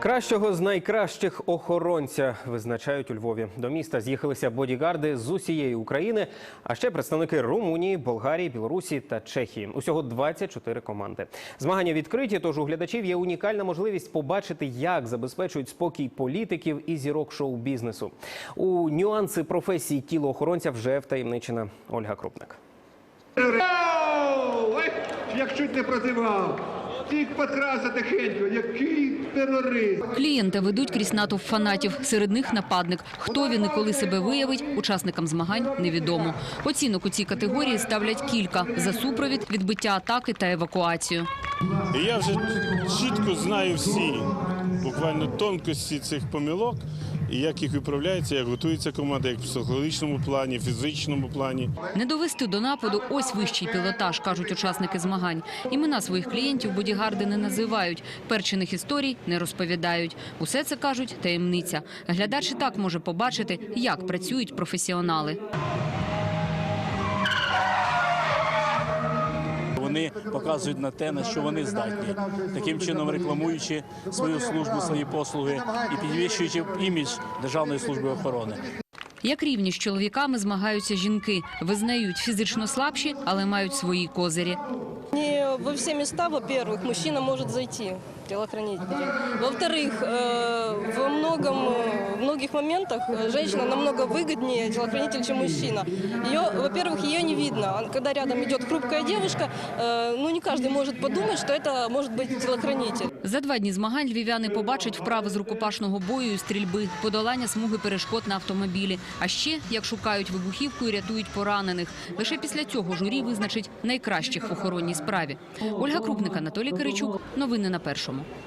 Кращого з найкращих охоронця визначають у Львові. До міста з'їхалися бодігарди з усієї України, а ще представники Румунії, Болгарії, Білорусі та Чехії. Усього 24 команди. Змагання відкриті, тож у глядачів є унікальна можливість побачити, як забезпечують спокій політиків і зірок шоу-бізнесу. У нюанси професії тілоохоронця вже втаємничена Ольга Крупник. Як чуть не прозивав. Тік потраса тихенько, який терорист. Клієнти ведуть крізь натовп фанатів. Серед них нападник. Хто він і коли себе виявить, учасникам змагань невідомо. Оцінок у цій категорії ставлять кілька за супровід, відбиття атаки та евакуацію. Я вже чітко знаю всі буквально тонкості цих помилок, і як їх виправляється, як готується команда, як в психологічному плані, фізичному плані. Не довести до нападу – ось вищий пілотаж, кажуть учасники змагань. Імена своїх клієнтів бодігарди не називають, перчених історій не розповідають. Усе це, кажуть, таємниця. Глядач і так може побачити, як працюють професіонали. Вони показують на те, на що вони здатні, таким чином рекламуючи свою службу, свої послуги і підвищуючи імідж Державної служби охорони. Як рівні з чоловіками змагаються жінки. Визнають фізично слабші, але мають свої козирі. Не во всі міста, во-первых, мужчина може зайти, телохранитель. Во-вторых, э, во многом, э, в многих моментах э, женщина намного выгоднее телохранитель, чем мужчина. Ее, во-первых, ее не видно. А Когда рядом идет хрупкая девушка, э, ну не каждый может подумать, что это может быть телохранитель. За два дні змагань львів'яни побачать вправи з рукопашного бою і стрільби, подолання смуги перешкод на автомобілі. А ще як шукають вибухівку і рятують поранених. Лише після цього журі визначить найкращих в охоронній справі. Ольга Крупник, Анатолій Киричук. Новини на першому. цьому.